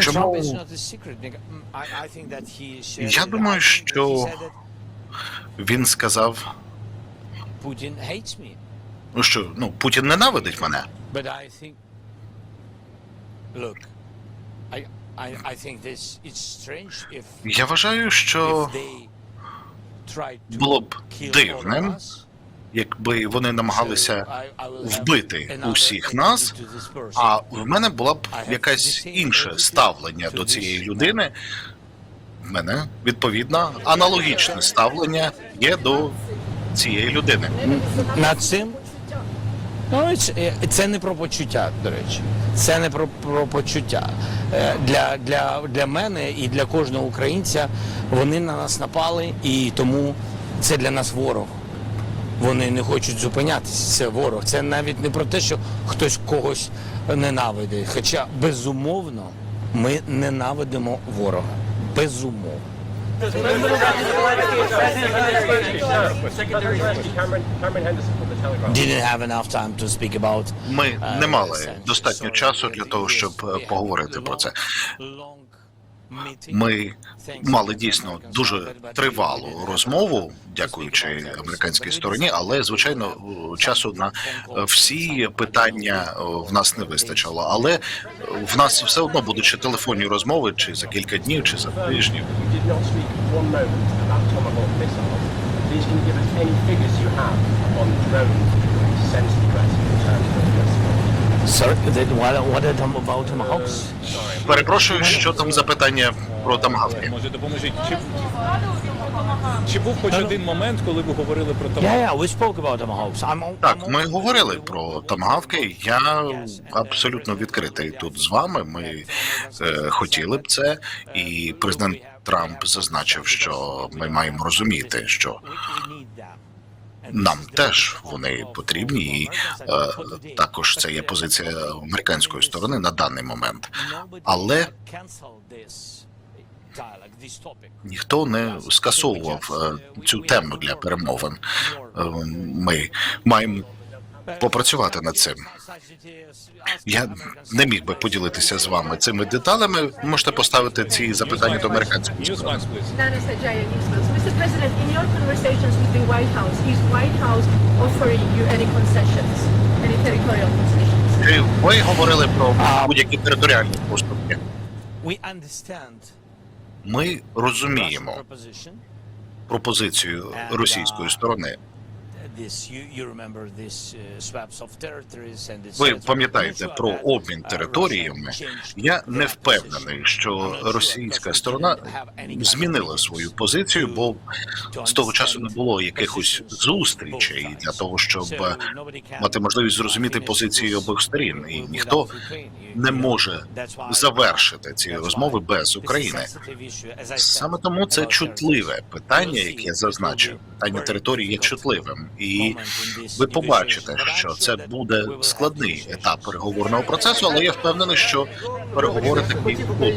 Чому- mm, Я думаю, що Він сказав, me. ну що ну Путін ненавидить мене. Я вважаю, що було б дивним. Якби вони намагалися вбити усіх нас, а в мене було б якесь інше ставлення до цієї людини. В мене відповідно аналогічне ставлення є до цієї людини. Над цим ну, це, це не про почуття, до речі. Це не про, про почуття. Е, Для, для, для мене і для кожного українця вони на нас напали, і тому це для нас ворог. Вони не хочуть зупинятися. Це ворог. Це навіть не про те, що хтось когось ненавидить. Хоча безумовно ми ненавидимо ворога. Безумовно. Ми не мали достатньо часу для того, щоб е, поговорити про це. Ми мали дійсно дуже тривалу розмову, дякуючи американській стороні, але звичайно часу на всі питання е, в нас не вистачило. Але в нас все одно будуть ще телефонні розмови, чи за кілька днів, чи за missiles. Please can you give us any figures you have on drones Sorry, what, what about Tomahawks? Перепрошую, що там за питання про тамгавки. Може, допоможіть. Чи, чи був хоч один момент, коли ви говорили про? Yeah, yeah, we spoke about Tomahawks. I'm, al- Так, I'm ми говорили про тамгавки. Я абсолютно відкритий тут з вами. Ми е, хотіли б це, і президент Трамп зазначив, що ми маємо розуміти, що нам теж вони потрібні, і е, також це є позиція американської сторони на даний момент. Але ніхто не скасовував е, цю тему для перемовин. Е, Ми маємо попрацювати над цим. Я не міг би поділитися з вами цими деталями. Можете поставити ці запитання до американської сторони. Mr. President, in your conversations with the White House, is White House offering you any concessions, any territorial concessions? Чи ви говорили про будь-які територіальні поступки? We understand Ми розуміємо Russian proposition. пропозицію російської сторони. Ви пам'ятаєте про обмін територіями? Я не впевнений, що російська сторона змінила свою позицію, бо з того часу не було якихось зустрічей для того, щоб мати можливість зрозуміти позиції обох сторін, і ніхто не може завершити ці розмови без України. Саме тому це чутливе питання, яке я зазначив. Питання території є чутливим, і ви побачите, що це буде складний етап переговорного процесу, але я впевнений, що переговори такі будуть.